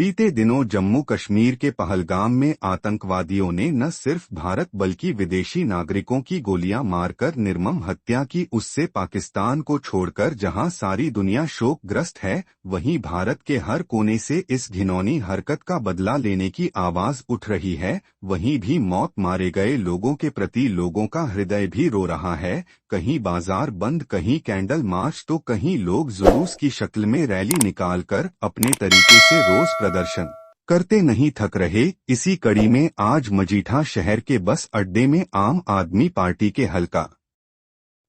बीते दिनों जम्मू कश्मीर के पहलगाम में आतंकवादियों ने न सिर्फ़ भारत बल्कि विदेशी नागरिकों की गोलियाँ मारकर निर्मम हत्या की, उससे पाकिस्तान को छोड़कर जहाँ सारी दुनिया शोकग्रस्त है, वहीं भारत के हर कोने से इस घिनौनी हरकत का बदला लेने की आवाज़ उठ रही है। वहीं भी मौत मारे गए लोगों के प्रति लोगों का हृदय भी रो रहा है। कहीं बाज़ार बंद, कहीं कैंडल मार्च तो कहीं लोग जुलूस की शक्ल में रैली निकालकर अपने तरीके से रोज प्रदर्शन। करते नहीं थक रहे, इसी कड़ी में आज मजीठा शहर के बस अड्डे में आम आदमी पार्टी के हल्का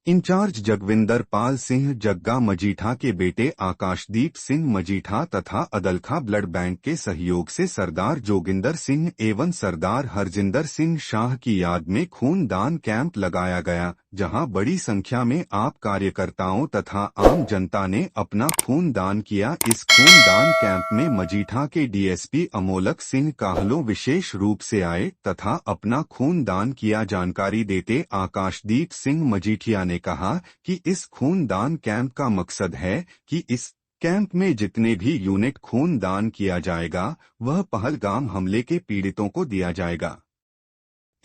इंचार्ज जगविंदर पाल सिंह, जग्गा मजीठा के बेटे आकाशदीप सिंह मजीठा तथा अदलखा ब्लड बैंक के सहयोग से सरदार जोगिंदर सिंह एवं सरदार हरजिंदर सिंह शाह की याद में खून दान कैंप लगाया गया, जहाँ बड़ी संख्या में आप कार्यकर्ताओं तथा आम जनता ने अपना खून दान किया। इस खून दान कैंप में मजीठा के डीएसपी अमोलक सिंह काहलो विशेष रूप से आए तथा अपना खून दान किया। जानकारी देते आकाशदीप सिंह मजीठिया ने। कहा कि इस खून दान कैंप का मकसद है कि इस कैंप में जितने भी यूनिट खून दान किया जाएगा, वह पहलगाम हमले के पीड़ितों को दिया जाएगा।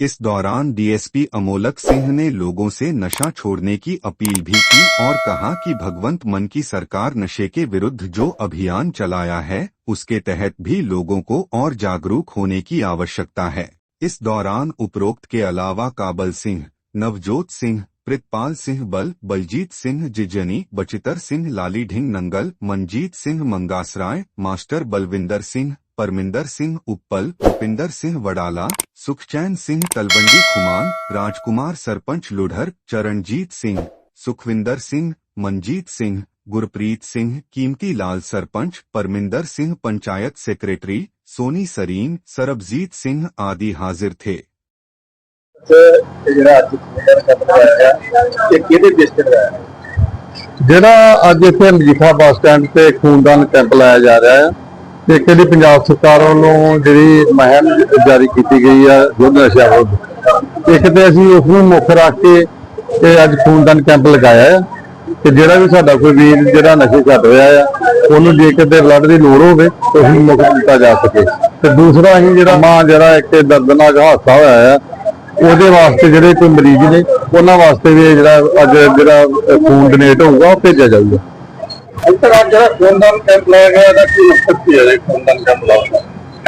इस दौरान डीएसपी अमोलक सिंह ने लोगों से नशा छोड़ने की अपील भी की और कहा कि भगवंत मन की सरकार नशे के विरुद्ध जो अभियान चलाया है, उसके तहत भी लोगों को और जागरूक होने की आवश्यकता है। इस दौरान उपरोक्त के अलावा काबल सिंह, नवजोत सिंह प्रितपाल सिंह बल, बलजीत सिंह जिजनी, बचितर सिंह लाली ढिंग नंगल, मनजीत सिंह मंगासराय, मास्टर बलविंदर सिंह, परमिंदर सिंह उपल भूपिंदर सिंह वडाला, सुखचैन सिंह तलवंडी खुमान, राजकुमार सरपंच लुढ़र, चरणजीत सिंह, सुखविंदर सिंह, मनजीत सिंह, गुरप्रीत सिंह, कीमती लाल सरपंच, परमिंदर सिंह पंचायत सेक्रेटरी, सोनी सरीन, सरबजीत सिंह आदि हाजिर थे। ਤੇ ਜਿਹੜਾ ਅੱਜ ਖੇਡਰ ਕਰਨਾ ਹੈ ਇਹ ਕਿਹਦੇ ਬੇਸ ਤੇ ਹੋਇਆ ਜਿਹੜਾ ਅੱਜ ਇੱਥੇ ਮਜੀਠਾ ਬੱਸ ਸਟੈਂਡ ਤੇ ਖੂਨਦਾਨ ਕੈਂਪ ਲਾਇਆ ਜਾ ਰਿਹਾ ਹੈ, ਤੇ ਇੱਕ ਪੰਜਾਬ ਸਰਕਾਰ ਵੱਲੋਂ ਜਿਹੜੀ ਮੁਹਿੰਮ ਜਾਰੀ ਕੀਤੀ ਗਈ ਆ ਯੁੱਧ ਨਸ਼ਾ ਵਿਰੁੱਧ। ਇੱਕ ਤੇ ਅਸੀਂ ਉਸ ਨੂੰ ਮੁੱਖ ਰੱਖ ਕੇ ਤੇ ਅੱਜ ਖੂਨਦਾਨ ਕੈਂਪ ਲਗਾਇਆ ਹੈ, ਤੇ ਜਿਹੜਾ ਵੀ ਸਾਡਾ ਕੋਈ ਵੀਰ ਜਿਹੜਾ ਨਸ਼ੇ ਛੱਡ ਰਿਹਾ ਆ, ਉਹਨੂੰ ਜੇ ਕਿਤੇ ਬਲੱਡ ਦੀ ਲੋੜ ਹੋਵੇ, ਤਾਂ ਅਸੀਂ ਮੁੱਖ ਦਿੱਤਾ ਜਾ ਸਕੇ। ਤੇ ਦੂਸਰਾ ਅਸੀਂ ਜਿਹੜਾ ਮਾਂ ਜਿਹੜਾ ਇੱਕ ਦਰਦਨਾਕ ਹਾਦਸਾ ਹੋਇਆ ਆ ਉਹਦੇ ਵਾਸਤੇ ਜਿਹੜੇ ਕੋਈ ਮਰੀਜ਼ ਨੇ ਉਹਨਾਂ ਵਾਸਤੇ ਵੀ ਜਿਹੜਾ ਅੱਜ ਜਿਹੜਾ ਖੂਨ ਡੋਨੇਟ ਹੋਊਗਾ ਉਹ ਭੇਜਿਆ ਜਾਊਗਾ। ਅੱਜ ਤੱਕ ਅੱਜ ਜਿਹੜਾ ਖੂਨਦਾਨ ਕੈਂਪ ਲਾਇਆ ਗਿਆ ਇਹਦਾ ਕੀ ਮਕਸਦ ਕੀ ਹੈ ਇਹ ਖੂਨਦਾਨ ਕੈਂਪ ਲਾਉਣ ਦਾ?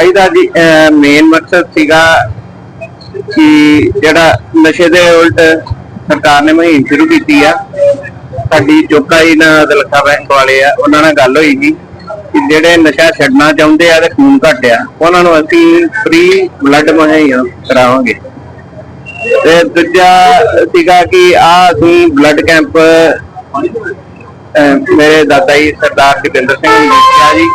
ਇਹਦਾ ਜੀ ਮੇਨ ਮਕਸਦ ਸੀਗਾ ਕਿ ਜਿਹੜਾ ਨਸ਼ੇ ਦੇ ਉਲਟ ਸਰਕਾਰ ਨੇ ਮੁਹਿੰਮ ਸ਼ੁਰੂ ਕੀਤੀ ਆ ਸਾਡੀ ਚੋਕਾ ਜੀ ਨਾਲ ਦਲਖਾ ਬੈਂਕ ਵਾਲੇ ਆ ਉਹਨਾਂ ਨਾਲ ਗੱਲ ਹੋਈ ਸੀ ਕਿ ਜਿਹੜੇ ਨਸ਼ਾ ਛੱਡਣਾ ਚਾਹੁੰਦੇ ਆ ਤੇ ਖੂਨ ਘਟਿਆ ਉਹਨਾਂ ਨੂੰ ਅਸੀਂ ਫ੍ਰੀ ਬਲੱਡ ਮੁਹੱਈਆ ਕਰਾਵਾਂਗੇ। ਤੇ ਦੂਜਾ ਸੀਗਾ ਕਿ ਆ ਅਸੀਂ ਬਲੱਡ ਕੈਂਪ ਅਹ, ਮੇਰੇ ਦਾਦਾ ਜੀ ਸਰਦਾਰ ਜਗਿੰਦਰ ਸਿੰਘ ਸ਼ਾਹ ਜੀ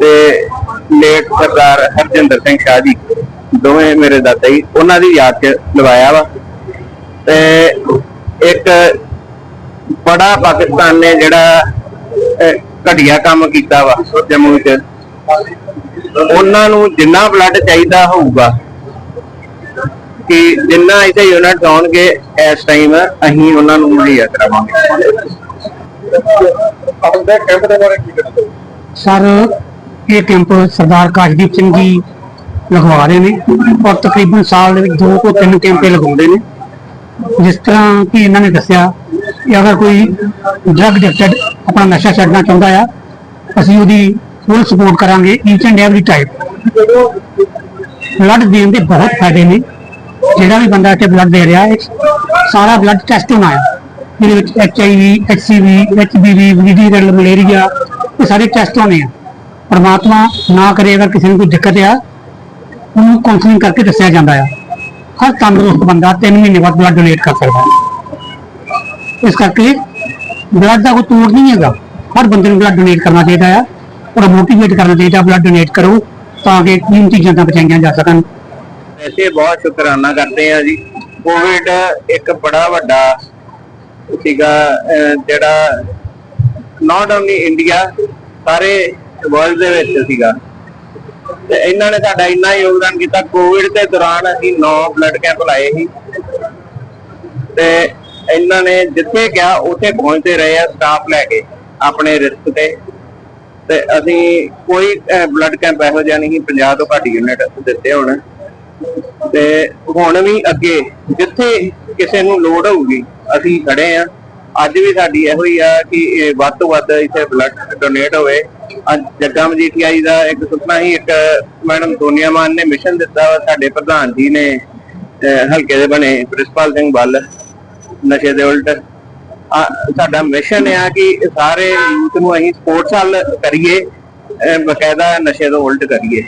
ਤੇ ਲੇਟ ਸਰਦਾਰ ਹਰਜਿੰਦਰ ਸਿੰਘ ਸ਼ਾਹ ਜੀ, ਦੋਵੇਂ ਮੇਰੇ ਦਾਦਾ ਜੀ, ਉਹਨਾਂ ਦੀ ਯਾਦ 'ਚ ਲਵਾਇਆ ਵਾ। ਤੇ ਇੱਕ ਬੜਾ ਪਾਕਿਸਤਾਨ ਨੇ ਜਿਹੜਾ ਘਟੀਆ ਕੰਮ ਕੀਤਾ ਵਾ ਜੰਮੂ 'ਚ। ਉਹਨਾਂ ਨੂੰ ਜਿੰਨਾ ਬਲੱਡ ਚਾਹੀਦਾ ਹੋਊਗਾ ਕਿ ਜਿੰਨਾ ਇੱਥੇ ਯੂਨਿਟ ਆਉਣਗੇ ਇਸ ਟਾਈਮ ਅਸੀਂ ਉਹਨਾਂ ਨੂੰ ਮੁਹੱਈਆ ਕਰਾਵਾਂਗੇ ਅੱਜ ਦੇ ਕੈਂਪ ਦੇ ਬਾਰੇ ਕੀ ਕਹਿਣਾ ਸਰ ਇਹ ਕੈਂਪ ਸਰਦਾਰ ਕਾਸ਼ਦੀਪ ਸਿੰਘ ਜੀ ਲਗਵਾ ਰਹੇ ਨੇ ਔਰ ਤਕਰੀਬਨ ਸਾਲ ਦੇ ਵਿੱਚ ਦੋ ਤੋਂ ਤਿੰਨ ਕੈਂਪੇ ਲਗਾਉਂਦੇ ਨੇ। ਜਿਸ ਤਰ੍ਹਾਂ ਕਿ ਇਹਨਾਂ ਨੇ ਦੱਸਿਆ ਕਿ ਅਗਰ ਕੋਈ ਡਰਗ ਐਡਿਕਟਡ ਆਪਣਾ ਨਸ਼ਾ ਛੱਡਣਾ ਚਾਹੁੰਦਾ ਆ ਅਸੀਂ ਉਹਦੀ ਫੁੱਲ ਸਪੋਰਟ ਕਰਾਂਗੇ each and every type blood ਦੇਣ ਦੇ ਬਹੁਤ ਫਾਇਦੇ ਨੇ। ਜਿਹੜਾ ਵੀ ਬੰਦਾ ਇੱਥੇ ਬਲੱਡ ਦੇ ਰਿਹਾ ਹੈ ਸਾਰਾ ਬਲੱਡ ਟੈਸਟ ਹੋਣਾ ਹੈ ਜਿਹਦੇ ਵਿੱਚ H I V H C V H B V VDRL malaria ਇਹ ਸਾਰੇ ਟੈਸਟ ਹੋਣੇ ਆ ਪਰਮਾਤਮਾ ਨਾ ਕਰੇ ਅਗਰ ਕਿਸੇ ਨੂੰ ਕੋਈ ਦਿੱਕਤ ਆ ਉਹਨੂੰ ਕਾਉਂਸਲਿੰਗ ਕਰਕੇ ਦੱਸਿਆ ਜਾਂਦਾ ਆ ਹਰ ਤੰਦਰੁਸਤ ਬੰਦਾ 3 ਮਹੀਨੇ ਬਾਅਦ ਬਲੱਡ ਡੋਨੇਟ ਕਰ ਸਕਦਾ ਹੈ ਇਸ ਕਰਕੇ ਬਲੱਡ ਦਾ ਕੋਈ ਤੋੜ ਨਹੀਂ ਹੈਗਾ ਹਰ ਬੰਦੇ ਨੂੰ ਬਲੱਡ ਡੋਨੇਟ ਕਰਨਾ ਚਾਹੀਦਾ ਆ ਔਰ ਮੋਟੀਵੇਟ ਕਰਨਾ ਚਾਹੀਦਾ ਬਲੱਡ ਡੋਨੇਟ ਕਰੋ ਤਾਂ ਕਿ ਕੀਮਤੀ ਚੀਜ਼ਾਂ ਬਚਾਈਆਂ ਜਾ ਸਕਣ ਵੈਸੇ ਬਹੁਤ ਸ਼ੁਕਰਾਨਾ ਕਰਦੇ ਆ ਜੀ। ਕੋਵਿਡ ਇੱਕ ਬੜਾ ਵੱਡਾ ਸੀਗਾ ਜਿਹੜਾ ਨਾਟ ਓਨਲੀ ਇੰਡੀਆ ਸਾਰੇ ਵਰਲਡ ਦੇ ਵਿੱਚ ਸੀਗਾ। ਤੇ ਇਹਨਾਂ ਨੇ ਸਾਡਾ ਇੰਨਾ ਯੋਗਦਾਨ ਕੀਤਾ। ਕੋਵਿਡ ਦੇ ਦੌਰਾਨ ਅਸੀਂ 9 ਬਲੱਡ ਕੈਂਪ ਲਾਏ ਸੀ। ਤੇ ਇਹਨਾਂ ਨੇ ਜਿੱਥੇ ਗਿਆ ਉੱਥੇ ਪਹੁੰਚਦੇ ਰਹੇ ਆ ਸਟਾਫ ਲੈ ਕੇ ਆਪਣੇ ਰਿਸਕ ਤੇ। ਤੇ ਅਸੀਂ ਕੋਈ ਬਲੱਡ ਕੈਂਪ ਇਹੋ ਜਿਹਾ ਨਹੀਂ 50 ਤੋਂ ਘੱਟ ਯੂਨਿਟ ਦਿੱਤੇ ਹੁਣ। ਤੇ ਹੁਣ ਵੀ ਅੱਗੇ, ਜਿੱਥੇ ਕਿਸੇ ਨੂੰ ਲੋੜ ਹੋਊਗੀ, ਅਸੀਂ ਖੜੇ ਆ। ਅੱਜ ਵੀ ਸਾਡੀ ਇਹੋ ਹੀ ਆ ਕਿ ਵੱਧ ਤੋਂ ਵੱਧ ਇੱਥੇ ਬਲੱਡ ਡੋਨੇਟ ਹੋਵੇ। ਅੱਜ ਜੱਗਾ ਮਜੀਠੀਆ ਦਾ ਇੱਕ ਸੁਪਨਾ ਹੀ ਇੱਕ ਮੈਡਮ ਸੋਨੀਆ ਮਾਨ ਨੇ ਮਿਸ਼ਨ ਦਿੱਤਾ ਸਾਡੇ ਪ੍ਰਧਾਨ ਜੀ ਨੇ ਹਲਕੇ ਦੇ ਬਣੇ ਪ੍ਰਿੰਸੀਪਲ ਸਿੰਘ ਬੱਲ ਨਸ਼ੇ ਦੇ ਉਲਟ। ਸਾਡਾ ਮਿਸ਼ਨ ਆ ਕਿ ਸਾਰੇ ਯੂਥ ਨੂੰ ਅਸੀਂ ਸਪੋਰਟਸ ਵੱਲ ਕਰੀਏ ਬਕਾਇਦਾ ਨਸ਼ੇ ਤੋਂ ਉਲਟ ਕਰੀਏ।